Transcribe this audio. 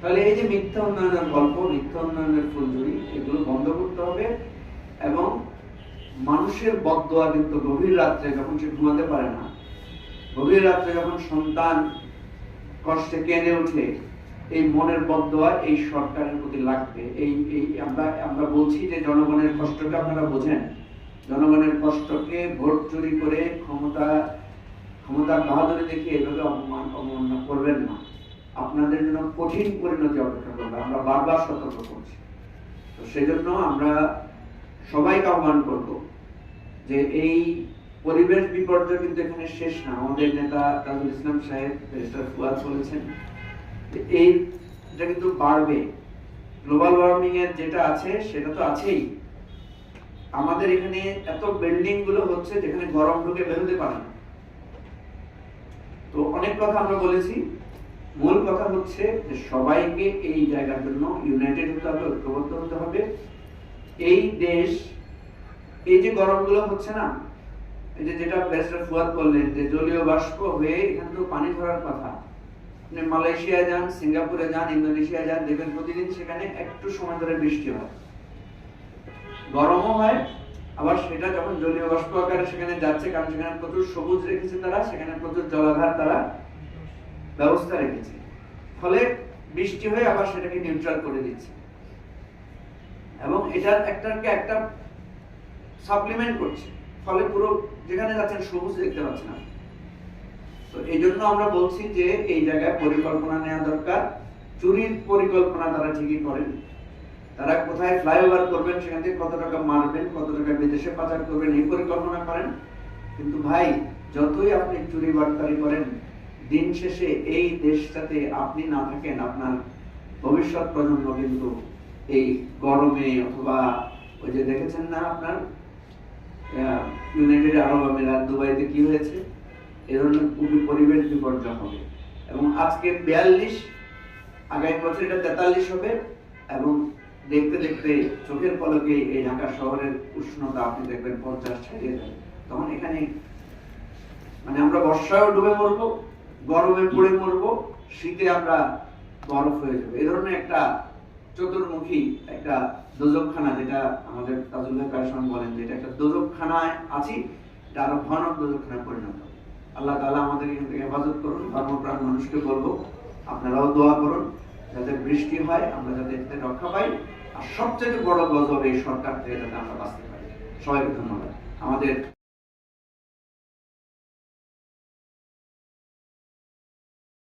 তাহলে এই যে মিথ্যা উন্নয়নের গল্প, মিথ্যা উন্নয়নের ফুলঝুরি, এগুলো বন্ধ করতে হবে এবং মানুষের বদদোয়া কিন্তু গভীর রাত্রে যখন সে ঘুমাতে পারে না, গভীর রাত্রে যখন সন্তান কষ্টে কেঁদে ওঠে, এই মনের বদদোয়া এই সরকারের প্রতি লাগবে। এই এই আমরা আমরা বলছি যে জনগণের কষ্টকে আপনারা বোঝেন। জনগণের কষ্টকে ভোট চুরি করে ক্ষমতা, ক্ষমতার বাহাদুরি দেখে এভাবে অপমান অবমাননা করবেন না। আপনাদের জন্য কঠিন পরিণতি অপেক্ষা করবে। আমরা বারবার সতর্ক করছি। তো সেজন্য আমরা সবাইকে আহ্বান করব যে এই পরিবেশ বিপর্যয় কিন্তু এখানে শেষ না। আমাদের নেতা তাজুল ইসলাম সাহেব ফুয়াদ বলেছেন এই কিন্তু বাড়বে। গ্লোবাল ওয়ার্মিং এর যেটা আছে, সেটা তো আছেই। আমাদের এখানে এত বিল্ডিংগুলো হচ্ছে যেখানে গরম ঢুকে বেরোতে পারে না। তো অনেক কথা আমরা বলেছি। মূল কথা হচ্ছে যে সবাইকে এই জায়গার জন্য ইউনাইটেড হতে হবে, ঐক্যবদ্ধ হতে হবে। এই দেশ, এই যে গরমগুলো হচ্ছে না, এই যে যেটা ব্যারিস্টার ফুয়াদ বললেন, যে জলীয় বাষ্প হয়ে এখানে তো পানি ধরার কথা। আপনি মালয়েশিয়া যান, সিঙ্গাপুরে যান ইন্দোনেশিয়া যান, দেখবেন প্রতিদিন সেখানে একটু সময় ধরে বৃষ্টি হয়। গরমও হয়, আবার সেটা যখন জলীয় বাষ্প আকারে সেখানে যাচ্ছে, কারণ সেখানে প্রচুর সবুজ রেখেছে তারা, সেখানে প্রচুর জলাধার তারা ব্যবস্থা রেখেছে। ফলে বৃষ্টি হয়ে আবার সেটাকে নিউট্রাল করে দিচ্ছে। এবং এটার একটাকে একটা সাপ্লিমেন্ট করছে। ফলে পুরো যেখানে যাচ্ছেন সবুজ দেখতে পাচ্ছেন আপনি। তো এই জন্য আমরা বলছি যে এই জায়গায় পরিকল্পনা নেওয়া দরকার। চুরির পরিকল্পনা তারা ঠিকই করেন। তারা কোথায় ফ্লাইওভার করবেন, সেখান থেকে কত টাকা মারবেন, কত টাকা বিদেশে পাচার করবেন, এই পরিকল্পনা করেন। কিন্তু ভাই, যতই আপনি চুরি বাটপারি করেন দিন শেষে এই দেশটাতে আপনি না থাকেন, আপনার ভবিষ্যৎ প্রজন্ম কিন্তু এই গরমে অথবা ওই যে দেখেছেন না আপনার ইউনাইটেড আরব আমিরাত দুবাইতে কি হয়েছে? এ ধরনের খুবই পরিবেশ বিপর্যয় হবে। এবং আজকে বিয়াল্লিশ, আগামী বছর এটা তেতাল্লিশ হবে এবং দেখতে দেখতে চোখের পলকে এই ঢাকা শহরের উষ্ণতা আপনি দেখবেন পঞ্চাশ ছাড়িয়ে যাবে। তখন এখানে মানে আমরা বর্ষায়ও ডুবে মরবো গরমে পড়ে মরবো, শীতে আমরা বরফ হয়ে যাব। এই ধরনের একটা চতুর্মুখী একটা দোজকখানা যেটা আমাদের তাজুল ভাই বলেন যে এটা একটা দোজকখানায় আছি, এটা আরও ভয়ানক দোজকখানায় পরিণত আল্লাহ তাআলা আমাদের এখান থেকে হেফাজত করুন, ধর্মপ্রাণ মানুষকে বলব, আপনারাও দোয়া করুন, যাতে বৃষ্টি হয়, আমরা যাতে এতে রক্ষা পাই, আর সবচেয়ে বড় গজব এই সরকার থেকে যাতে আমরা বাঁচতে পারি। সবাইকে ধন্যবাদ। আমাদের